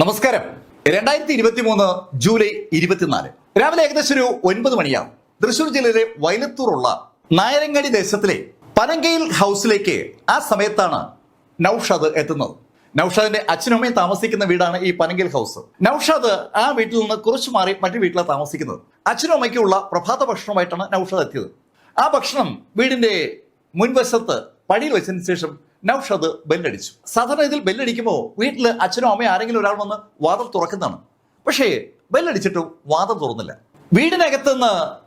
നമസ്കാരം. രണ്ടായിരത്തി ഇരുപത്തി മൂന്ന് ജൂലൈ ഇരുപത്തിനാല്. രാവിലെ ഏകദേശം ഒരു ഒൻപത് മണിയാവും തൃശൂർ ജില്ലയിലെ വൈലത്തൂറുള്ള നായരങ്ങാടി ദേശത്തിലെ പനങ്കയിൽ ഹൗസിലേക്ക് ആ സമയത്താണ് നൌഷാദ് എത്തുന്നത്. നൌഷാദിന്റെ അച്ഛനും അമ്മയും താമസിക്കുന്ന വീടാണ് ഈ പനങ്കയിൽ ഹൗസ്. നൌഷാദ് ആ വീട്ടിൽ നിന്ന് കുറച്ചു മാറി മറ്റു വീട്ടിലാണ് താമസിക്കുന്നത്. അച്ഛനും അമ്മയ്ക്കുള്ള പ്രഭാത ഭക്ഷണമായിട്ടാണ് നൌഷാദ് എത്തിയത്. ആ ഭക്ഷണം വീടിന്റെ മുൻവശത്ത് പടിയിൽ വെച്ചതിന് ശേഷം നൌഷാദ് ബെല്ലടിച്ചു. സാധാരണ ഇതിൽ ബെല്ലടിക്കുമ്പോൾ വീട്ടിൽ അച്ഛനോ അമ്മയോ ആരെങ്കിലും ഒരാൾ വന്ന് വാതിൽ തുറക്കുന്നതാണ്. പക്ഷേ ബെല്ലടിച്ചിട്ട് വാതിൽ തുറന്നില്ല. വീടിനകത്ത് നിന്ന്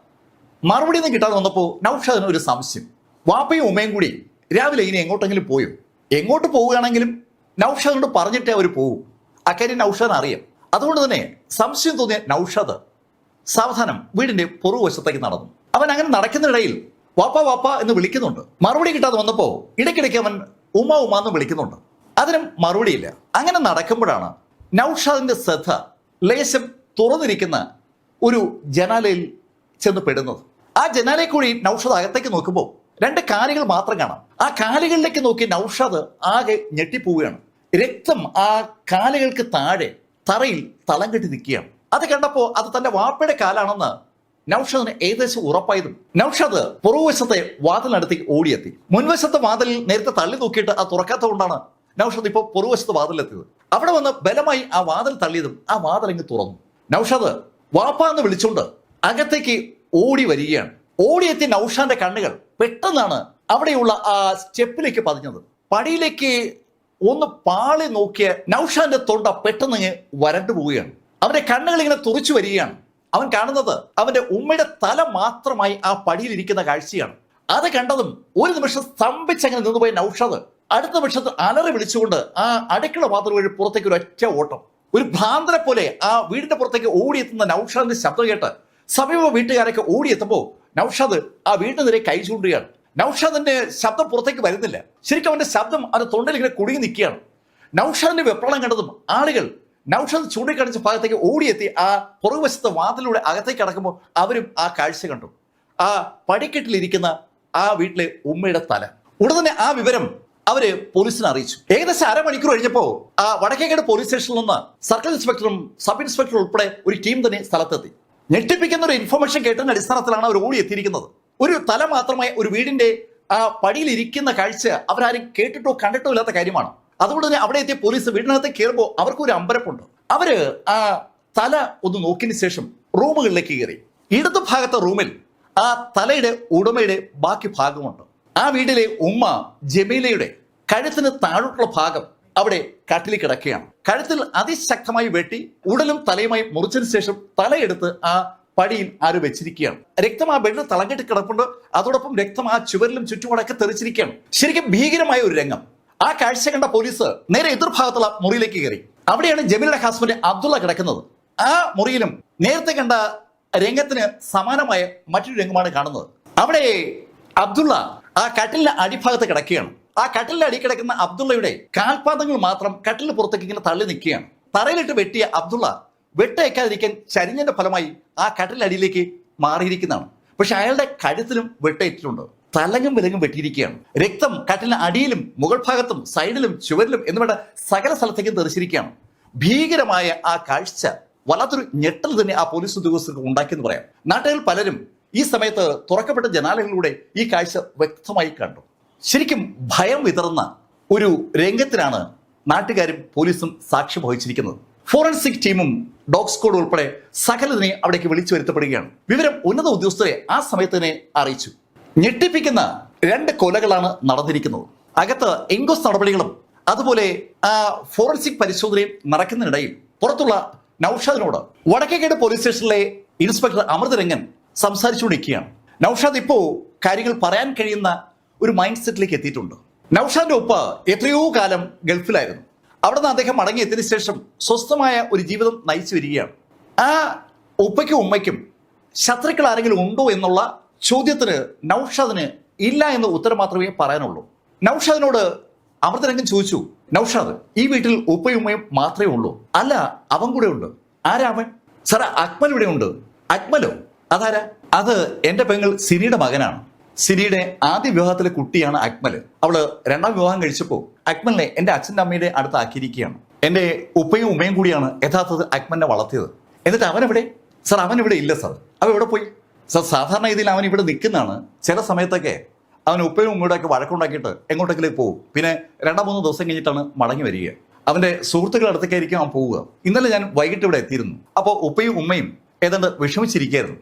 മറുപടി ഒന്നും കിട്ടാതെ വന്നപ്പോൾ നൌഷാദിന് ഒരു സംശയം. വാപ്പയും ഉമ്മയും കൂടി രാവിലെ ഇനി എങ്ങോട്ടെങ്കിലും പോയോ? എങ്ങോട്ട് പോവുകയാണെങ്കിലും നൌഷാദിനോട് പറഞ്ഞിട്ടേ അവർ പോവും. അക്കാര്യം നൌഷാദിന് അറിയാം. അതുകൊണ്ട് തന്നെ സംശയം തോന്നിയ നൌഷാദ് സാവധാനം വീടിന്റെ പുറകുവശത്തേക്ക് നടന്നു. അവൻ അങ്ങനെ നടക്കുന്നിടയിൽ വാപ്പ വാപ്പ എന്ന് വിളിക്കുന്നുണ്ട്. മറുപടി കിട്ടാതെ വന്നപ്പോൾ ഇടയ്ക്കിടയ്ക്ക് അവൻ ഉമ്മ ഉമ്മ എന്ന് വിളിക്കുന്നുണ്ട്. അതിനും മറുപടിയില്ല. അങ്ങനെ നടക്കുമ്പോഴാണ് നൌഷാദിന്റെ ശ്രദ്ധ ലേശം തുറന്നിരിക്കുന്ന ഒരു ജനാലയിൽ ചെന്ന് പെടുന്നത്. ആ ജനാലയിൽ കൂടി നൌഷാദ് അകത്തേക്ക് നോക്കുമ്പോൾ രണ്ട് കാലുകൾ മാത്രം കാണാം. ആ കാലുകളിലേക്ക് നോക്കി നൌഷാദ് ആകെ ഞെട്ടിപ്പോവുകയാണ്. രക്തം ആ കാലുകൾക്ക് താഴെ തറയിൽ തളം കെട്ടി നിൽക്കുകയാണ്. അത് കണ്ടപ്പോൾ അത് തന്റെ വാപ്പയുടെ കാലാണെന്ന് നൌഷാദിന് ഏകദേശം ഉറപ്പായതും. നൌഷാദ് പുറകുവശത്തെ വാതിലിനടുത്തേക്ക് ഓടിയെത്തി. മുൻവശത്തെ വാതിലിൽ നേരത്തെ തള്ളി നോക്കിയിട്ട് അത് തുറക്കാത്തതുകൊണ്ടാണ് നൌഷാദ് ഇപ്പോൾ പുറകുവശത്ത് വാതിലെത്തിയത് അവിടെ വന്ന് ബലമായി ആ വാതിൽ തള്ളിയതും ആ വാതിൽ തുറന്നു. നൌഷാദ് വാപ്പ എന്ന് വിളിച്ചുകൊണ്ട് അകത്തേക്ക് ഓടി വരികയാണ്. ഓടിയെത്തിയ നൌഷാന്റെ കണ്ണുകൾ പെട്ടെന്നാണ് അവിടെയുള്ള ആ സ്റ്റെപ്പിലേക്ക് പതിഞ്ഞത്. പടിയിലേക്ക് ഒന്ന് പാളി നോക്കിയ നൌഷാന്റെ തൊണ്ട പെട്ടെന്ന് വരണ്ടു പോവുകയാണ്. അവന്റെ കണ്ണുകൾ ഇങ്ങനെ തുറച്ചു വരികയാണ്. അവൻ കാണുന്നത് അവന്റെ ഉമ്മയുടെ തല മാത്രമായി ആ പടിയിലിരിക്കുന്ന കാഴ്ചയാണ്. അത് കണ്ടതും ഒരു നിമിഷം സ്തംഭിച്ചങ്ങനെ നിന്നുപോയ നൌഷാദ് അടുത്ത നിമിഷത്തിൽ അലറി വിളിച്ചുകൊണ്ട് ആ അടുക്കള വാതിൽ വഴി പുറത്തേക്ക് ഒരു ഒറ്റ ഓട്ടം. ഒരു ഭ്രാന്തരെ പോലെ ആ വീടിന്റെ പുറത്തേക്ക് ഓടിയെത്തുന്ന നൌഷാദിന്റെ ശബ്ദം കേട്ട് സമീപ വീട്ടുകാരൊക്കെ ഓടിയെത്തുമ്പോൾ നൌഷാദ് ആ വീടിനെതിരെ കൈ നൌഷാദിന്റെ ശബ്ദം പുറത്തേക്ക് വരുന്നില്ല. ശരിക്കും അവന്റെ ശബ്ദം അവന്റെ തൊണ്ടയിൽ ഇങ്ങനെ കുടുങ്ങി നിൽക്കുകയാണ്. നൌഷാദിന്റെ വെപ്രളം കണ്ടതും ആളുകൾ നൌഷാദ് ചൂണ്ടിക്കാണിച്ച ഭാഗത്തേക്ക് ഓടിയെത്തി ആ പുറകുവശത്തെ വാതിലൂടെ അകത്തേക്ക് അടക്കുമ്പോൾ അവരും ആ കാഴ്ച കണ്ടു. ആ പടിക്കെട്ടിലിരിക്കുന്ന ആ വീട്ടിലെ ഉമ്മയുടെ തല. ഉടൻ തന്നെ ആ വിവരം അവർ പോലീസിനെ അറിയിച്ചു. ഏകദേശം അരമണിക്കൂർ കഴിഞ്ഞപ്പോ ആ വടക്കേക്കട് പോലീസ് സ്റ്റേഷനിൽ നിന്ന് സർക്കിൾ ഇൻസ്പെക്ടറും സബ് ഇൻസ്പെക്ടറും ഉൾപ്പെടെ ഒരു ടീം തന്നെ സ്ഥലത്തെത്തി. ഞെട്ടിപ്പിക്കുന്ന ഒരു ഇൻഫർമേഷൻ കേട്ടതിന്റെ അടിസ്ഥാനത്തിലാണ് അവർ ഓടി എത്തിയിരിക്കുന്നത് ഒരു തല മാത്രമായി ഒരു വീടിന്റെ ആ പടിയിൽ ഇരിക്കുന്ന കാഴ്ച അവരാരും കേട്ടിട്ടോ കണ്ടിട്ടോ ഇല്ലാത്ത കാര്യമാണ്. അതുകൊണ്ട് തന്നെ അവിടെ എത്തിയ പോലീസ് വീടിനകത്ത് കയറുമ്പോൾ അവർക്ക് ഒരു അമ്പരപ്പുണ്ട്. അവർ ആ തല ഒന്ന് നോക്കിയതിന് ശേഷം റൂമുകളിലേക്ക് കയറി. ഇടതു ഭാഗത്തെ റൂമിൽ ആ തലയുടെ ഉടമയുടെ ബാക്കി ഭാഗമുണ്ട്. ആ വീട്ടിലെ ഉമ്മ ജമീലയുടെ കഴുത്തിന് താഴോട്ടുള്ള ഭാഗം അവിടെ കട്ടിൽ കിടക്കുകയാണ്. കഴുത്തിൽ അതിശക്തമായി വെട്ടി ഉടലും തലയുമായി മുറിച്ചതിന് ശേഷം തലയെടുത്ത് ആ പടിയിൽ ആര് വെച്ചിരിക്കുകയാണ്. രക്തം ആ ബെഡിൽ തളങ്കെട്ടി കിടപ്പുണ്ട്. അതോടൊപ്പം രക്തം ആ ചുവരിലും ചുറ്റുമടക്കെ തെറിച്ചിരിക്കുകയാണ്. ശരിക്കും ഭീകരമായ ഒരു രംഗം. ആ കാഴ്ച കണ്ട പോലീസ് നേരെ എതിർഭാഗത്തുള്ള മുറിയിലേക്ക് കയറി. അവിടെയാണ് ജമീലയുടെ ഹസ്ബൻഡ് അബ്ദുള്ള കിടക്കുന്നത്. ആ മുറിയിലും നേരത്തെ കണ്ട രംഗത്തിന് സമാനമായ മറ്റൊരു രംഗമാണ് കാണുന്നത്. അവിടെ അബ്ദുള്ള ആ കട്ടിലിന്റെ അടിഭാഗത്ത് കിടക്കുകയാണ്. ആ കട്ടിലിന്റെ അടി കിടക്കുന്ന അബ്ദുള്ളയുടെ കാൽപാദങ്ങൾ മാത്രം കട്ടിലിന് പുറത്തേക്ക് ഇങ്ങനെ തള്ളി നിൽക്കുകയാണ്. തറയിലിട്ട് വെട്ടിയ അബ്ദുള്ള വെട്ടയക്കാതിരിക്കാൻ ചരിഞ്ഞന്റെ ഫലമായി ആ കട്ടിലടിയിലേക്ക് മാറിയിരിക്കുന്നതാണ്. പക്ഷെ അയാളുടെ കഴുത്തിലും വെട്ടേറ്റിട്ടുണ്ട് തലങ്ങും വിലങ്ങും വെട്ടിയിരിക്കുകയാണ്. രക്തം കട്ടിലിന് അടിയിലും മുകൾ ഭാഗത്തും സൈഡിലും ചുവരിലും എന്നിവയുടെ സകല സ്ഥലത്തേക്കും തെറിച്ചിരിക്കുകയാണ്. ഭീകരമായ ആ കാഴ്ച വല്ലാത്തൊരു ഞെട്ടൽ തന്നെ ആ പോലീസ് ഉദ്യോഗസ്ഥർക്ക് ഉണ്ടാക്കിയെന്ന് പറയാം. നാട്ടുകാർ പലരും ഈ സമയത്ത് തുറക്കപ്പെട്ട ജനാലകളിലൂടെ ഈ കാഴ്ച വ്യക്തമായി കണ്ടു. ശരിക്കും ഭയം വിതറുന്ന ഒരു രംഗത്തിനാണ് നാട്ടുകാരും പോലീസും സാക്ഷ്യം വഹിച്ചിരിക്കുന്നത്. ഫോറൻസിക് ടീമും ഡോഗ് സ്ക്വാഡ് ഉൾപ്പെടെ സകലതിനെ അവിടേക്ക് വിളിച്ചു വരുത്തപ്പെടുകയാണ്. വിവരം ഉന്നത ഉദ്യോഗസ്ഥരെ ആ സമയത്ത് തന്നെ അറിയിച്ചു. ഞെട്ടിപ്പിക്കുന്ന രണ്ട് കൊലകളാണ് നടന്നിരിക്കുന്നത്. അകത്ത് എങ്കോസ് നടപടികളും അതുപോലെ ആ ഫോറൻസിക് പരിശോധനയും നടക്കുന്നതിനിടയിൽ പുറത്തുള്ള നൌഷാദിനോട് വടക്കേക്കേട് പോലീസ് സ്റ്റേഷനിലെ ഇൻസ്പെക്ടർ അമൃതരംഗൻ സംസാരിച്ചുകൊണ്ടിരിക്കുകയാണ്. നൌഷാദ് ഇപ്പോ കാര്യങ്ങൾ പറയാൻ കഴിയുന്ന ഒരു മൈൻഡ് സെറ്റിലേക്ക് എത്തിയിട്ടുണ്ട്. നൌഷാദിന്റെ ഉപ്പ എത്രയോ കാലം ഗൾഫിലായിരുന്നു. അവിടെ നിന്ന് അദ്ദേഹം മടങ്ങിയെത്തിയതിനു ശേഷം സ്വസ്ഥമായ ഒരു ജീവിതം നയിച്ചു വരികയാണ്. ആ ഉപ്പയ്ക്കും ഉമ്മയ്ക്കും ശത്രുക്കൾ ആരെങ്കിലും ഉണ്ടോ എന്നുള്ള ചോദ്യത്തിന് നൌഷാദിന് ഇല്ല എന്ന ഉത്തരം മാത്രമേ പറയാനുള്ളൂ. നൌഷാദിനോട് അമൃതരംഗൻ ചോദിച്ചു നൌഷാദ് ഈ വീട്ടിൽ ഉപ്പയും ഉമ്മയും മാത്രമേ ഉള്ളൂ. അല്ല അവൻ കൂടെ ഉണ്ട്. ആരാ അവൻ? സാറേ അക്മൽ ഇവിടെ ഉണ്ട്. അക്മലോ? അതാരാ? അത് എന്റെ പെങ്ങൾ സിനിയുടെ മകനാണ്. സിനിയുടെ ആദ്യ വിവാഹത്തിലെ കുട്ടിയാണ് അക്മൽ അവൾ രണ്ടാം വിവാഹം കഴിച്ചപ്പോൾ അക്മലിനെ എന്റെ അച്ഛന്റെ അമ്മയുടെ അടുത്ത് ആക്കിയിരിക്കുകയാണ്. എന്റെ ഉപ്പയും ഉമ്മയും കൂടിയാണ് യഥാർത്ഥത്തിൽ അക്മലിനെ വളർത്തിയത്. എന്നിട്ട് അവൻ എവിടെ? സാർ അവൻ ഇവിടെ ഇല്ല സാർ. അവൻ എവിടെ പോയി? സാർ സാധാരണ രീതിയിൽ അവൻ ഇവിടെ നിൽക്കുന്നതാണ്. ചില സമയത്തൊക്കെ അവൻ ഉപ്പയും ഉമ്മയുടെ ഒക്കെ വഴക്കുണ്ടാക്കിയിട്ട് എങ്ങോട്ടെങ്കിലും പോകും. പിന്നെ രണ്ടോ മൂന്നോ ദിവസം കഴിഞ്ഞിട്ടാണ് മടങ്ങി വരിക. അവന്റെ സുഹൃത്തുക്കളുടെ അടുത്തേക്കായിരിക്കും അവൻ പോവുക. ഇന്നലെ ഞാൻ വൈകിട്ട് ഇവിടെ എത്തിയിരുന്നു. അപ്പോൾ ഉപ്പയും ഉമ്മയും ഏതാണ്ട് വിഷമിച്ചിരിക്കുകയായിരുന്നു.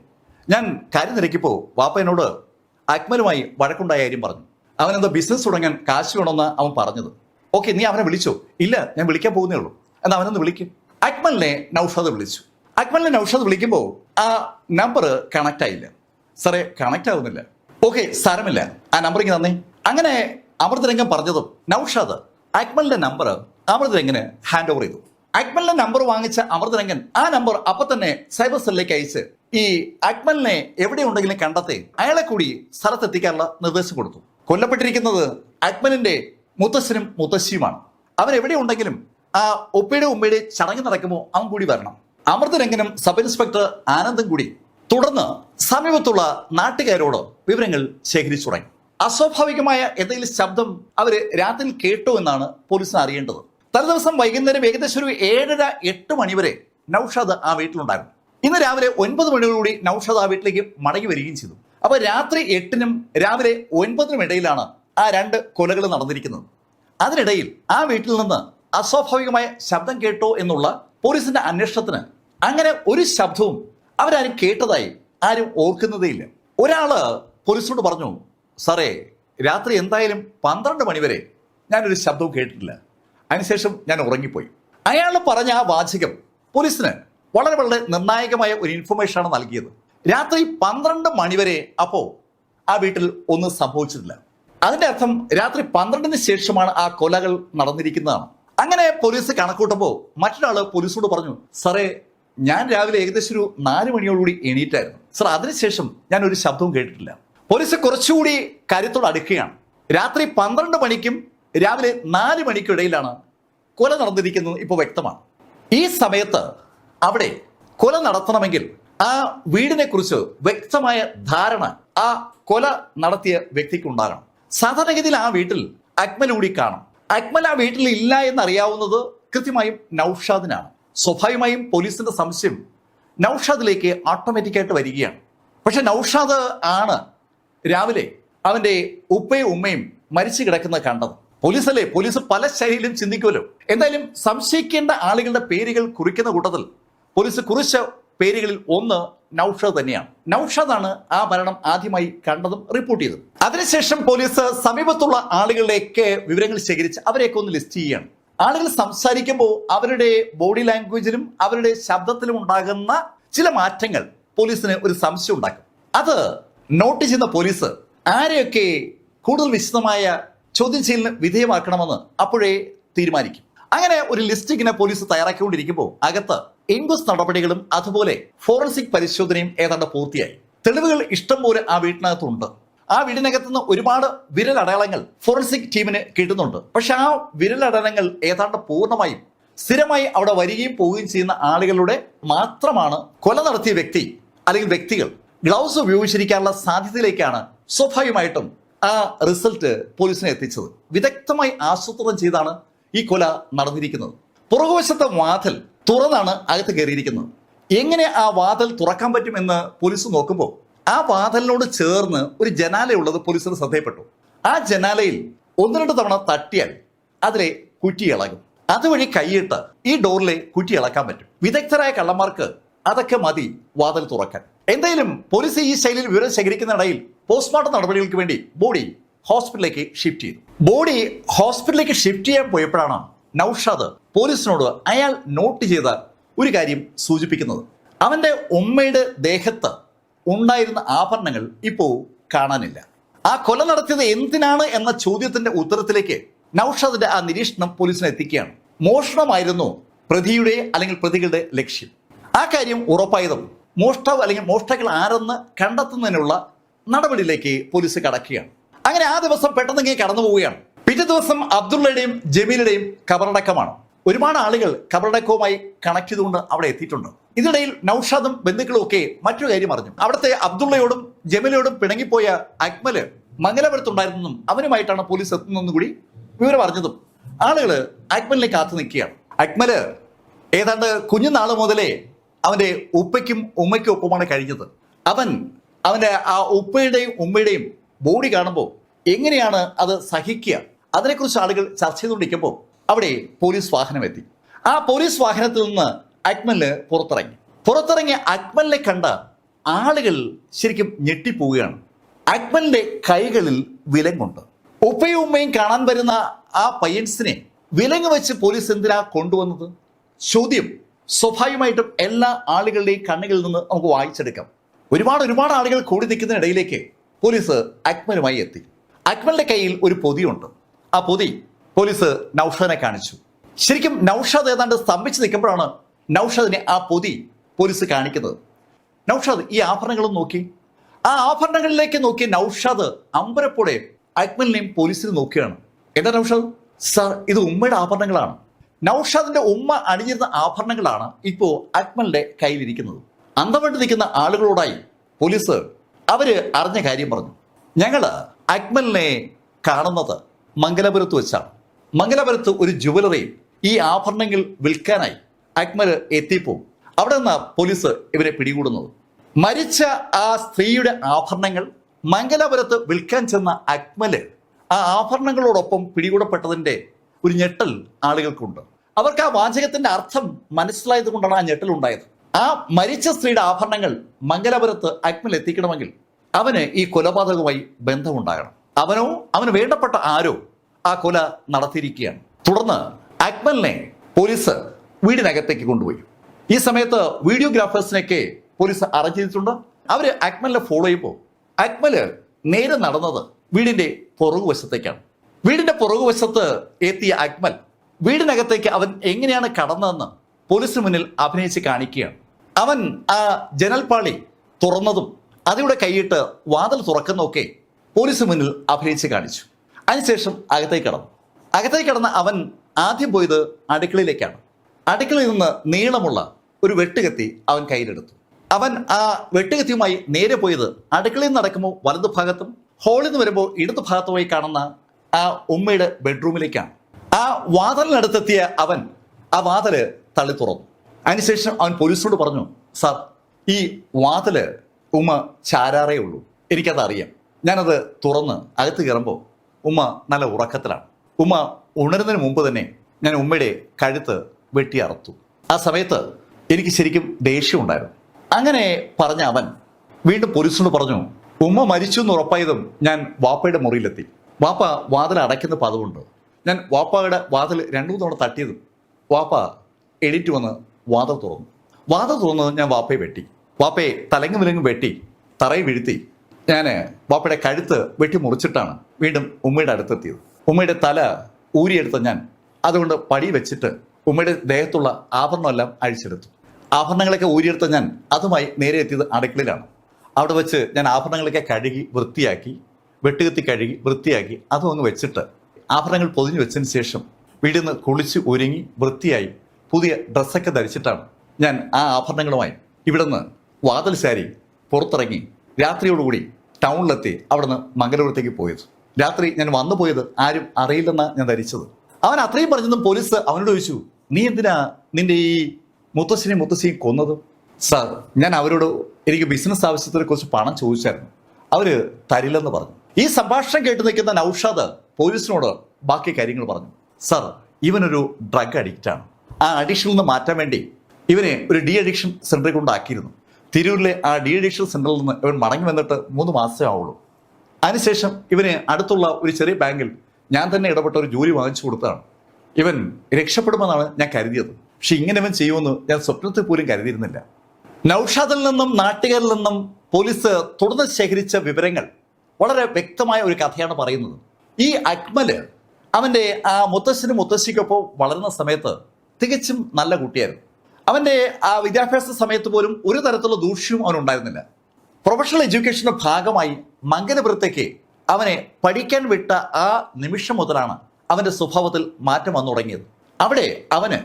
ഞാൻ കാര്യം തിരക്കിപ്പോൾ വാപ്പ എന്നോട് അക്മലുമായി വഴക്കുണ്ടായ കാര്യം പറഞ്ഞു. എന്തോ ബിസിനസ് തുടങ്ങാൻ കാശ് വേണമെന്ന് അവൻ പറഞ്ഞത്. ഓക്കെ നീ അവനെ വിളിച്ചോ. ഇല്ല ഞാൻ വിളിക്കാൻ പോകുന്നേ ഉള്ളൂ. എന്നാൽ അവനൊന്ന് വിളിക്കും. അക്മലിനെ നൌഷാദ് വിളിച്ചു. അക്മലിനെ നൌഷാദ് വിളിക്കുമ്പോൾ ആ നമ്പർ കണക്ട് ആയില്ല. സാറേ കണക്ട് ആവുന്നില്ല. ഓക്കെ സാരമില്ല. ആ നമ്പർ ഇങ്ങനെ തന്നേ. അങ്ങനെ അമൃതരംഗം പറഞ്ഞതും നൌഷാദ് അക്മലിന്റെ നമ്പർ അമൃതരംഗന് ഹാൻഡ് ഓവർ ചെയ്തു. അക്മലിന്റെ നമ്പർ വാങ്ങിച്ച അമൃതരംഗൻ ആ നമ്പർ അപ്പൊ തന്നെ സൈബർ സെല്ലിലേക്ക് അയച്ച് ഈ അക്മലിനെ എവിടെയുണ്ടെങ്കിലും കണ്ടെത്തി അയാളെ കൂടി സ്ഥലത്തെത്തിക്കാനുള്ള നിർദ്ദേശം കൊടുത്തു. കൊല്ലപ്പെട്ടിരിക്കുന്നത് അക്മലിന്റെ മുത്തശ്ശനും മുത്തശ്ശിയുമാണ്. അവൻ എവിടെയുണ്ടെങ്കിലും ആ ഒപ്പയുടെ ഉമ്മയുടെ ചടങ്ങ് നടക്കുമ്പോൾ അവൻ കൂടി വരണം. അമൃതരംഗനും സബ് ഇൻസ്പെക്ടർ ആനന്ദും കൂടി തുടർന്ന് സമീപത്തുള്ള നാട്ടുകാരോട് വിവരങ്ങൾ ശേഖരിച്ചു തുടങ്ങി. അസ്വാഭാവികമായ എന്തെങ്കിലും ശബ്ദം അവർ രാത്രി കേട്ടോ എന്നാണ് പോലീസിന് അറിയേണ്ടത്. തലേദിവസം വൈകുന്നേരം ഏകദേശം ഒരു ഏഴര എട്ട് മണിവരെ നൌഷാദ് ആ വീട്ടിലുണ്ടായിരുന്നു. ഇന്ന് രാവിലെ ഒൻപത് മണിയോടുകൂടി നൌഷാദ് ആ വീട്ടിലേക്ക് മടങ്ങി വരികയും ചെയ്തു. അപ്പൊ രാത്രി എട്ടിനും രാവിലെ ഒൻപതിനും ഇടയിലാണ് ആ രണ്ട് കൊലകൾ നടന്നിരിക്കുന്നത്. അതിനിടയിൽ ആ വീട്ടിൽ നിന്ന് അസ്വാഭാവികമായ ശബ്ദം കേട്ടോ എന്നുള്ള പോലീസിന്റെ അന്വേഷണത്തിന് അങ്ങനെ ഒരു ശബ്ദവും അവരാരും കേട്ടതായി ആരും ഓർക്കുന്നതേയില്ല. ഒരാൾ പോലീസിനോട് പറഞ്ഞു സാറേ രാത്രി എന്തായാലും പന്ത്രണ്ട് മണിവരെ ഞാനൊരു ശബ്ദവും കേട്ടിട്ടില്ല. അതിനുശേഷം ഞാൻ ഉറങ്ങിപ്പോയി. അയാൾ പറഞ്ഞ ആ വാചകം പോലീസിന് വളരെ വളരെ നിർണായകമായ ഒരു ഇൻഫർമേഷൻ ആണ് നൽകിയത്. രാത്രി പന്ത്രണ്ട് മണിവരെ അപ്പോ ആ വീട്ടിൽ ഒന്നും സംഭവിച്ചിട്ടില്ല. അതിന്റെ അർത്ഥം രാത്രി പന്ത്രണ്ടിന് ശേഷമാണ് ആ കൊലകൾ നടന്നിരിക്കുന്നതാണ്. അങ്ങനെ പോലീസ് കണക്കൂട്ടുമ്പോൾ മറ്റൊരാൾ പോലീസോട് പറഞ്ഞു സാറേ ഞാൻ രാവിലെ ഏകദേശം ഒരു നാല് മണിയോടുകൂടി എണീറ്റായിരുന്നു. സാർ അതിനുശേഷം ഞാൻ ഒരു ശബ്ദവും കേട്ടിട്ടില്ല. പോലീസ് കുറച്ചുകൂടി കാര്യത്തോട് അടുക്കുകയാണ്. രാത്രി പന്ത്രണ്ട് മണിക്കും രാവിലെ നാല് മണിക്കിടയിലാണ് കൊല നടന്നിരിക്കുന്നത് ഇപ്പോൾ വ്യക്തമാണ്. ഈ സമയത്ത് അവിടെ കൊല നടത്തണമെങ്കിൽ ആ വീടിനെ കുറിച്ച് വ്യക്തമായ ധാരണ ആ കൊല നടത്തിയ വ്യക്തിക്ക് ഉണ്ടാകണം സാധാരണഗതിയിൽ ആ വീട്ടിൽ അഗ്മലൂടി കാണും. അക്മൽ ആ വീട്ടിൽ ഇല്ല എന്നറിയാവുന്നത് കൃത്യമായും നൌഷാദിനാണ്. സ്വാഭാവികമായും പോലീസിന്റെ സംശയം നൌഷാദിലേക്ക് ഓട്ടോമാറ്റിക്കായിട്ട് വരികയാണ്. പക്ഷെ നൌഷാദ് ആണ് രാവിലെ അവന്റെ ഉപ്പയും ഉമ്മയും മരിച്ചു കിടക്കുന്ന കണ്ടത്. പോലീസല്ലേ? പോലീസ് പല ശൈലിയിലും ചിന്തിക്കുമല്ലോ. എന്തായാലും സംശയിക്കേണ്ട ആളുകളുടെ പേരുകൾ കുറിക്കുന്ന കൂട്ടത്തിൽ പോലീസ് കുറിച്ച പേരുകളിൽ ഒന്ന് നൌഷാദ് തന്നെയാണ്. നൌഷാദാണ് ആ മരണം ആദ്യമായി കണ്ടതും റിപ്പോർട്ട് ചെയ്തത്. അതിനുശേഷം പോലീസ് സമീപത്തുള്ള ആളുകളുടെയൊക്കെ വിവരങ്ങൾ ശേഖരിച്ച് അവരെയൊക്കെ ഒന്ന് ലിസ്റ്റ് ചെയ്യുകയാണ്. ആളുകൾ സംസാരിക്കുമ്പോൾ അവരുടെ ബോഡി ലാംഗ്വേജിലും അവരുടെ ശബ്ദത്തിലും ഉണ്ടാകുന്ന ചില മാറ്റങ്ങൾ പോലീസിന് ഒരു സംശയം ഉണ്ടാക്കും. അത് നോട്ട് ചെയ്യുന്ന പോലീസ് ആരെയൊക്കെ കൂടുതൽ വിശദമായ ചോദ്യം ചെയ്യലിന് വിധേയമാക്കണമെന്ന് അപ്പോഴേ തീരുമാനിക്കും. അങ്ങനെ ഒരു ലിസ്റ്റ് ഇങ്ങനെ പോലീസ് തയ്യാറാക്കിക്കൊണ്ടിരിക്കുമ്പോൾ അകത്ത് ഇൻക്വസ്റ്റ് നടപടികളും അതുപോലെ ഫോറൻസിക് പരിശോധനയും ഏതാണ്ട് പൂർത്തിയായി. തെളിവുകൾ ഇഷ്ടം പോലെ ആ വീട്ടിനകത്തുണ്ട്. ആ വീടിനകത്ത് നിന്ന് ഒരുപാട് വിരലടയാളങ്ങൾ ഫോറൻസിക് ടീമിന് കിട്ടുന്നുണ്ട്. പക്ഷെ ആ വിരലടയാളങ്ങൾ ഏതാണ്ട് പൂർണമായും സ്ഥിരമായി അവിടെ വരികയും പോവുകയും ചെയ്യുന്ന ആളുകളുടെ മാത്രമാണ് കൊല നടത്തിയ വ്യക്തി അല്ലെങ്കിൽ വ്യക്തികൾ ഗ്ലൗസ് ഉപയോഗിച്ചിരിക്കാനുള്ള സാധ്യതയിലേക്കാണ് സ്വാഭാവികമായിട്ടും ആ റിസൾട്ട് പോലീസിനെ എത്തിച്ചത്. വിദഗ്ധമായി ആസൂത്രണം ചെയ്താണ് ഈ കൊല നടന്നിരിക്കുന്നത്. പുറകുവശത്തെ വാതിൽ തുറന്നാണ് അകത്ത് കയറിയിരിക്കുന്നത്. എങ്ങനെ ആ വാതിൽ തുറക്കാൻ പറ്റുമെന്ന് പോലീസ് നോക്കുമ്പോൾ ആ വാതിലിനോട് ചേർന്ന് ഒരു ജനാലയുള്ളത് പോലീസിന് ശ്രദ്ധയപ്പെട്ടു. ആ ജനാലയിൽ ഒന്ന് രണ്ട് തവണ തട്ടിയാൽ അതിലെ കുറ്റി ഇളകും. അതുവഴി കൈയിട്ട് ഈ ഡോറിലെ കുറ്റി ഇളക്കാൻ പറ്റും. വിദഗ്ധരായ കള്ളന്മാർക്ക് അതൊക്കെ മതി വാതിൽ തുറക്കാൻ. എന്തായാലും പോലീസ് ഈ ശൈലിയിൽ വിവരം ശേഖരിക്കുന്നിടയിൽ പോസ്റ്റ്മോർട്ടം നടപടികൾക്ക് വേണ്ടി ബോഡി ഹോസ്പിറ്റലിലേക്ക് ഷിഫ്റ്റ് ചെയ്തു. ബോഡി ഹോസ്പിറ്റലിലേക്ക് ഷിഫ്റ്റ് ചെയ്യാൻ പോയപ്പോഴാണ് നൌഷാദ് പോലീസിനോട് അയാൾ നോട്ട് ചെയ്ത ഒരു കാര്യം സൂചിപ്പിക്കുന്നത്. അവന്റെ ഉമ്മയുടെ ദേഹത്ത് ഉണ്ടായിരുന്ന ആഭരണങ്ങൾ ഇപ്പോൾ കാണാനില്ല. ആ കൊല നടത്തിയത് എന്തിനാണ് എന്ന ചോദ്യത്തിന്റെ ഉത്തരത്തിലേക്ക് നൌഷാദിന്റെ ആ നിരീക്ഷണം പോലീസിനെ എത്തിക്കുകയാണ്. മോഷണമായിരുന്നു പ്രതിയുടെ അല്ലെങ്കിൽ പ്രതികളുടെ ലക്ഷ്യം. ആ കാര്യം ഉറപ്പായതും മോഷ്ടാവ് അല്ലെങ്കിൽ മോഷ്ടാക്കൾ ആരെന്ന് കണ്ടെത്തുന്നതിനുള്ള നടപടിയിലേക്ക് പോലീസ് കടക്കുകയാണ്. അങ്ങനെ ആ ദിവസം പെട്ടെന്ന് ഇങ്ങനെ കടന്നു പോവുകയാണ്. പിറ്റേ ദിവസം അബ്ദുള്ളയുടെയും ജമീലുടെയും കബറടക്കമാണ് ഒരുപാട് ആളുകൾ കബറടക്കവുമായി കണക്ട് ചെയ്തുകൊണ്ട് അവിടെ എത്തിയിട്ടുണ്ട്. ഇതിനിടയിൽ നൌഷാദും ബന്ധുക്കളും ഒക്കെ മറ്റൊരു കാര്യം അറിഞ്ഞു. അവിടുത്തെ അബ്ദുള്ളയോടും ജമീലയോടും പിണങ്ങിപ്പോയ അക്മൽ മംഗലപുരത്തുണ്ടായിരുന്നെന്നും അവനുമായിട്ടാണ് പോലീസ് എത്തുന്നതെന്നും കൂടി വിവരം അറിഞ്ഞതും. ആളുകൾ അക്മലിനെ കാത്തു നിൽക്കുകയാണ്. അക്മൽ ഏതാണ്ട് കുഞ്ഞുനാൾ മുതലേ അവന്റെ ഉപ്പയ്ക്കും ഉമ്മയ്ക്കും ഒപ്പമാണ് കഴിഞ്ഞത്. അവൻ അവന്റെ ആ ഉപ്പയുടെയും ഉമ്മയുടെയും ബോഡി കാണുമ്പോൾ എങ്ങനെയാണ് അത് സഹിക്കുക? അതിനെക്കുറിച്ച് ആളുകൾ ചർച്ച ചെയ്തുകൊണ്ടിരിക്കുമ്പോൾ അവിടെ പോലീസ് വാഹനം എത്തി ആ പോലീസ് വാഹനത്തിൽ നിന്ന് അക്മൽ പുറത്തിറങ്ങി. പുറത്തിറങ്ങിയ അക്മലിനെ കണ്ട ആളുകൾ ശരിക്കും ഞെട്ടിപ്പോവുകയാണ്. അക്മലിന്റെ കൈകളിൽ വിലങ്ങുണ്ട്. ഉപ്പയും ഉമ്മയും കാണാൻ വരുന്ന ആ പയ്യൻസിനെ വിലങ്ങ് വെച്ച് പോലീസ് എന്തിനാ കൊണ്ടുവന്നത്? ചോദ്യം സ്വാഭാവികമായിട്ടും എല്ലാ ആളുകളുടെയും കണ്ണുകളിൽ നിന്ന് നമുക്ക് വായിച്ചെടുക്കാം. ഒരുപാട് ഒരുപാട് ആളുകൾ കൂടി നിൽക്കുന്നതിനിടയിലേക്ക് പോലീസ് അക്മലുമായി എത്തി. അക്മലിന്റെ കയ്യിൽ ഒരു പൊതിയുണ്ട്. ആ പൊതി പോലീസ് നൌഷാദിനെ കാണിച്ചു. ശരിക്കും നൌഷാദ് ഏതാണ്ട് സ്തംഭിച്ച് നിൽക്കുമ്പോഴാണ് നൌഷാദിനെ ആ പൊതി പോലീസ് കാണിക്കുന്നത്. നൌഷാദ് ഈ ആഭരണങ്ങളും നോക്കി. ആ ആഭരണങ്ങളിലേക്ക് നോക്കി നൌഷാദ് അമ്പരപ്പോടെ അക്മലിനെയും പോലീസിനെ നോക്കുകയാണ്. എന്താ നൌഷാദ്? സാർ ഇത് ഉമ്മയുടെ ആഭരണങ്ങളാണ്. നൌഷാദിന്റെ ഉമ്മ അണിഞ്ഞിരുന്ന ആഭരണങ്ങളാണ് ഇപ്പോ അക്മലിന്റെ കയ്യിലിരിക്കുന്നത്. അന്തമായിട്ട് നിൽക്കുന്ന ആളുകളോടായി പോലീസ് അവർ അറിഞ്ഞ കാര്യം പറഞ്ഞു. ഞങ്ങൾ അക്മലിനെ കാണുന്നത് മംഗലപുരത്ത് വെച്ചാണ്. മംഗലപുരത്ത് ഒരു ജുവലറിയിൽ ഈ ആഭരണങ്ങൾ വിൽക്കാനായി അക്മൽ എത്തിയപ്പോൾ അവിടെ നിന്ന് പോലീസ് ഇവരെ പിടികൂടുന്നത്. മരിച്ച ആ സ്ത്രീയുടെ ആഭരണങ്ങൾ മംഗലപുരത്ത് വിൽക്കാൻ ചെന്ന അക്മൽ ആ ആഭരണങ്ങളോടൊപ്പം പിടികൂടപ്പെട്ടതിന്റെ ഒരു ഞെട്ടൽ ആളുകൾക്കുണ്ട്. അവർക്ക് ആ വാചകത്തിന്റെ അർത്ഥം മനസ്സിലായത് കൊണ്ടാണ് ആ ഞെട്ടൽ ഉണ്ടായത്. ആ മരിച്ച സ്ത്രീയുടെ ആഭരണങ്ങൾ മംഗലപുരത്ത് അക്മൽ എത്തിക്കണമെങ്കിൽ അവന് ഈ കൊലപാതകവുമായി ബന്ധമുണ്ടാകണം. അവനോ അവന് വേണ്ടപ്പെട്ട ആരോ ആ കൊല നടത്തിയിരിക്കുകയാണ്. തുടർന്ന് അക്മലിനെ പോലീസ് വീടിനകത്തേക്ക് കൊണ്ടുപോയി. ഈ സമയത്ത് വീഡിയോഗ്രാഫേഴ്സിനെയൊക്കെ പോലീസ് അറസ്റ്റ് ചെയ്തിട്ടുണ്ട്. അവർ അക്മലിനെ ഫോളോ ചെയ്യുമ്പോൾ അക്മൽ നേരെ നടന്നത് വീടിന്റെ പുറകുവശത്തേക്കാണ്. വീടിന്റെ പുറകുവശത്ത് എത്തിയ അക്മൽ വീടിനകത്തേക്ക് അവൻ എങ്ങനെയാണ് കടന്നതെന്ന് പോലീസിന് മുന്നിൽ അഭിനയിച്ച് കാണിക്കുകയാണ്. അവൻ ആ ജനൽപ്പാളി തുറന്നതും അതിലൂടെ കൈയിട്ട് വാതിൽ തുറക്കുന്നതൊക്കെ പോലീസ് മുന്നിൽ അഭിനയിച്ച് കാണിച്ചു. അതിനുശേഷം അകത്തേക്ക് കടന്നു. അകത്തേക്ക് കടന്ന അവൻ ആദ്യം പോയത് അടുക്കളയിലേക്കാണ്. അടുക്കളയിൽ നിന്ന് നീളമുള്ള ഒരു വെട്ടുകത്തി അവൻ കയ്യിലെടുത്തു. അവൻ ആ വെട്ടുകത്തിയുമായി നേരെ പോയത് അടുക്കളയിൽ നിന്ന് നടക്കുമ്പോൾ വലതു ഭാഗത്തും ഹോളിൽ നിന്ന് വരുമ്പോൾ ഇടതു ഭാഗത്തുമായി കാണുന്ന ആ ഉമ്മയുടെ ബെഡ്റൂമിലേക്കാണ് ആ വാതിലിനടുത്തെത്തിയ അവൻ ആ വാതിൽ തള്ളി തുറന്നു. അതിനുശേഷം അവൻ പോലീസിനോട് പറഞ്ഞു സാർ ഈ വാതിൽ ഉമ്മ ചാരാറേ ഉള്ളൂ. എനിക്കത് അറിയാം. ഞാനത് തുറന്ന് അകത്ത് കയറുമ്പോൾ ഉമ്മ നല്ല ഉറക്കത്തിലാണ്. ഉമ്മ ഉണരുന്നതിന് മുമ്പ് തന്നെ ഞാൻ ഉമ്മയുടെ കഴുത്ത് വെട്ടി അറുത്തു. ആ സമയത്ത് എനിക്ക് ശരിക്കും ദേഷ്യമുണ്ടായിരുന്നു അങ്ങനെ പറഞ്ഞ അവൻ വീണ്ടും പോലീസിനോട് പറഞ്ഞു ഉമ്മ മരിച്ചു എന്ന് ഉറപ്പായതും ഞാൻ വാപ്പയുടെ മുറിയിലെത്തി. വാപ്പ വാതിൽ അടയ്ക്കുന്ന പതിവുണ്ട്. ഞാൻ വാപ്പയുടെ വാതിൽ രണ്ടു തവണ തട്ടിയതും വാപ്പ എഡിറ്റ് വന്ന് വാതിൽ തുറന്നു വാദം തോന്നുന്നത് ഞാൻ വാപ്പയെ വെട്ടി. വാപ്പയെ തലങ്ങും വിലങ്ങും വെട്ടി തറയിൽ വീഴ്ത്തി. ഞാൻ വാപ്പയുടെ കഴുത്ത് വെട്ടി മുറിച്ചിട്ടാണ് വീണ്ടും ഉമ്മയുടെ അടുത്തെത്തിയത്. ഉമ്മയുടെ തല ഊരിയെടുത്ത ഞാൻ അതുകൊണ്ട് പടി വെച്ചിട്ട് ഉമ്മയുടെ ദേഹത്തുള്ള ആഭരണമെല്ലാം അഴിച്ചെടുത്തു. ആഭരണങ്ങളൊക്കെ ഊരിയെടുത്ത ഞാൻ അതുമായി നേരെ എത്തിയത് അടുക്കളയിലാണ്. അവിടെ വെച്ച് ഞാൻ ആഭരണങ്ങളൊക്കെ കഴുകി വൃത്തിയാക്കി വെട്ടുകത്തി കഴുകി വൃത്തിയാക്കി അതും അങ്ങ് വെച്ചിട്ട് ആഭരണങ്ങൾ പൊതിഞ്ഞു വെച്ചതിന് ശേഷം വീട്ടിൽ നിന്ന് കുളിച്ച് ഒരുങ്ങി വൃത്തിയായി പുതിയ ഡ്രസ്സൊക്കെ ധരിച്ചിട്ടാണ് ഞാൻ ആ ആഭരണങ്ങളുമായി ഇവിടെ നിന്ന് വാതിൽ ശാരി പുറത്തിറങ്ങി രാത്രിയോടുകൂടി ടൗണിലെത്തി അവിടെ നിന്ന് മംഗലപുരത്തേക്ക് പോയത്. രാത്രി ഞാൻ വന്നു പോയത് ആരും അറിയില്ലെന്നാണ് ഞാൻ ധരിച്ചത്. അവൻ അത്രയും പറഞ്ഞതും പോലീസ് അവനോട് ചോദിച്ചു നീ എന്തിനാ നിന്റെ ഈ മുത്തശ്ശനെയും മുത്തശ്ശിയും കൊന്നത്? സാർ ഞാൻ അവരോട് എനിക്ക് ബിസിനസ് ആവശ്യത്തിനെ കുറിച്ച് പണം ചോദിച്ചായിരുന്നു. അവർ തരില്ലെന്ന് പറഞ്ഞു. ഈ സംഭാഷണം കേട്ട് നിൽക്കുന്ന നൌഷാദ് പോലീസിനോട് ബാക്കി കാര്യങ്ങൾ പറഞ്ഞു. സാർ ഇവനൊരു ഡ്രഗ് അഡിക്റ്റ് ആണ്. ആ അഡിക്ഷനിൽ നിന്ന് മാറ്റാൻ വേണ്ടി ഇവനെ ഒരു ഡി അഡിക്ഷൻ സെന്ററിൽ കൊണ്ടാക്കിയിരുന്നു. തിരൂരിലെ ആ ഡി അഡിക്ഷൻ സെന്ററിൽ നിന്ന് ഇവൻ മടങ്ങി വന്നിട്ട് മൂന്ന് മാസമേ ആവുള്ളൂ. അതിനുശേഷം ഇവന് അടുത്തുള്ള ഒരു ചെറിയ ബാങ്കിൽ ഞാൻ തന്നെ ഇടപെട്ട ഒരു ജോലി വാങ്ങിച്ചു കൊടുത്തതാണ്. ഇവൻ രക്ഷപ്പെടുമെന്നാണ് ഞാൻ കരുതിയത്. പക്ഷെ ഇങ്ങനെ ഇവൻ ചെയ്യുമെന്ന് ഞാൻ സ്വപ്നത്തിൽ പോലും കരുതിയിരുന്നില്ല. നൌഷാദിൽ നിന്നും നാട്ടുകാരിൽ നിന്നും പോലീസ് തുടർന്ന് ശേഖരിച്ച വിവരങ്ങൾ വളരെ വ്യക്തമായ ഒരു കഥയാണ് പറയുന്നത്. ഈ അക്മൽ അവന്റെ ആ മുത്തശ്ശനും മുത്തശ്ശിക്കൊപ്പം വളരുന്ന സമയത്ത് തികച്ചും നല്ല കുട്ടിയായിരുന്നു. അവന്റെ ആ വിദ്യാഭ്യാസ സമയത്ത് പോലും ഒരു തരത്തിലുള്ള ദൂഷ്യവും അവനുണ്ടായിരുന്നില്ല പ്രൊഫഷണൽ എഡ്യൂക്കേഷന്റെ ഭാഗമായി മംഗലപുരത്തേക്ക് അവനെ പഠിക്കാൻ വിട്ട ആ നിമിഷം മുതലാണ് അവന്റെ സ്വഭാവത്തിൽ മാറ്റം വന്നു തുടങ്ങിയത്. അവിടെ അവന്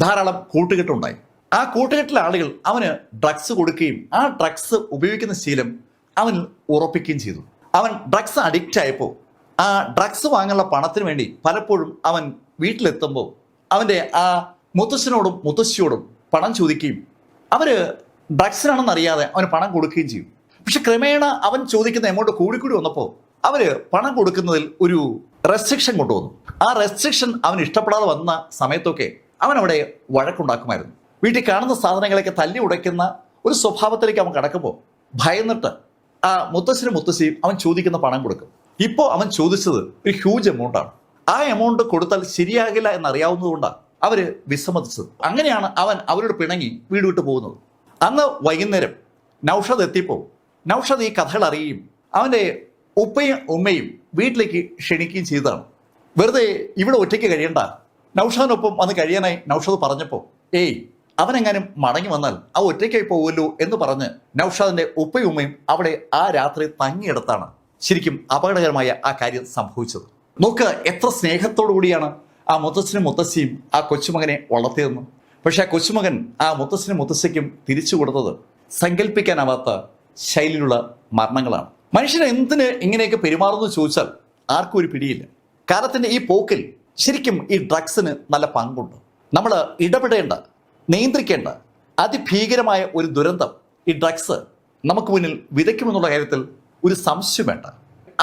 ധാരാളം കൂട്ടുകെട്ടുണ്ടായി ആ കൂട്ടുകെട്ടിലെ ആളുകൾ അവന് ഡ്രഗ്സ് കൊടുക്കുകയും ആ ഡ്രഗ്സ് ഉപയോഗിക്കുന്ന ശീലം അവൻ ഉറപ്പിക്കുകയും ചെയ്തു. അവൻ ഡ്രഗ്സ് അഡിക്റ്റ് ആയപ്പോൾ ആ ഡ്രഗ്സ് വാങ്ങാനുള്ള പണത്തിന് വേണ്ടി പലപ്പോഴും അവൻ വീട്ടിലെത്തുമ്പോൾ അവന്റെ ആ മുത്തശ്ശനോടും മുത്തശ്ശിയോടും പണം ചോദിക്കുകയും അവർ ഡ്രഗ്സിനാണെന്ന് അറിയാതെ അവന് പണം കൊടുക്കുകയും ചെയ്യും. പക്ഷെ ക്രമേണ അവൻ ചോദിക്കുന്ന എമൗണ്ട് കൂടിക്കൂടി വന്നപ്പോൾ അവർ പണം കൊടുക്കുന്നതിൽ ഒരു റെസ്ട്രിക്ഷൻ കൊണ്ടുവന്നു. ആ റെസ്ട്രിക്ഷൻ അവൻ ഇഷ്ടപ്പെടാതെ വന്ന സമയത്തൊക്കെ അവൻ അവിടെ വഴക്കുണ്ടാക്കുമായിരുന്നു. വീട്ടിൽ കാണുന്ന സാധനങ്ങളൊക്കെ തല്ലി ഉടയ്ക്കുന്ന ഒരു സ്വഭാവത്തിലേക്ക് അവൻ കടക്കുമ്പോൾ ഭയന്നിട്ട് ആ മുത്തശ്ശനും മുത്തശ്ശിയും അവൻ ചോദിക്കുന്ന പണം കൊടുക്കും. ഇപ്പോൾ അവൻ ചോദിച്ചത് ഒരു ഹ്യൂജ് എമൗണ്ടാണ് ആ എമൗണ്ട് കൊടുത്താൽ ശരിയാകില്ല എന്നറിയാവുന്നതുകൊണ്ടാണ് അവർ വിസമ്മതിച്ചത്. അങ്ങനെയാണ് അവൻ അവരോട് പിണങ്ങി വീട് വിട്ടു പോകുന്നത്. അന്ന് വൈകുന്നേരം നൗഷദ് എത്തിയപ്പോൾ നൗഷദ് ഈ കഥകൾ അറിയുകയും അവന്റെ ഉപ്പയും ഉമ്മയും വീട്ടിലേക്ക് ക്ഷണിക്കുകയും ചെയ്തതാണ്. വെറുതെ ഇവിടെ ഒറ്റയ്ക്ക് കഴിയണ്ട. നൌഷദിനൊപ്പം വന്ന് കഴിയാനായി നൌഷദ് പറഞ്ഞപ്പോൾ ഏയ് അവനെങ്ങാനും മടങ്ങി വന്നാൽ ആ ഒറ്റയ്ക്കായി പോകുമല്ലോ എന്ന് പറഞ്ഞ് നൌഷാദിന്റെ ഉപ്പയും ഉമ്മയും അവിടെ ആ രാത്രി തങ്ങിയെടുത്താണ് ശരിക്കും അപകടകരമായ ആ കാര്യം സംഭവിച്ചത്. നോക്ക് എത്ര സ്നേഹത്തോടു കൂടിയാണ് ആ മുത്തച്ഛനും മുത്തശ്ശിയും ആ കൊച്ചുമകനെ വളർത്തിയിരുന്നു പക്ഷേ ആ കൊച്ചുമകൻ ആ മുത്തച്ഛനും മുത്തശ്ശിക്കും തിരിച്ചു കൊടുത്തത് സങ്കല്പിക്കാനാവാത്ത ശൈലിയിലുള്ള മരണങ്ങളാണ്. മനുഷ്യൻ എന്തിന് ഇങ്ങനെയൊക്കെ പെരുമാറുന്നു ചോദിച്ചാൽ ആർക്കും ഒരു പിടിയില്ല. കാലത്തിന്റെ ഈ പോക്കിൽ ശരിക്കും ഈ ഡ്രഗ്സിന് നല്ല പങ്കുണ്ട്. നമ്മൾ ഇടപെടേണ്ട നിയന്ത്രിക്കേണ്ട അതിഭീകരമായ ഒരു ദുരന്തം ഈ ഡ്രഗ്സ് നമുക്ക് മുന്നിൽ വിതയ്ക്കുമെന്നുള്ള കാര്യത്തിൽ ഒരു സംശയം വേണ്ട.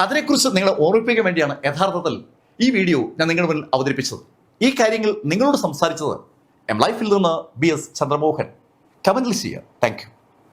അതിനെക്കുറിച്ച് നിങ്ങളെ ഓർമ്മിപ്പിക്കാൻ വേണ്ടിയാണ് യഥാർത്ഥത്തിൽ ഈ വീഡിയോ ഞാൻ നിങ്ങളുടെ മുന്നിൽ അവതരിപ്പിച്ചത്. ഈ കാര്യങ്ങൾ നിങ്ങളോട് സംസാരിച്ചത് എം ലൈഫിൽ നിന്ന് ബി എസ് ചന്ദ്രമോഹൻ. കമന്റിൽ ചെയ്യുക. താങ്ക്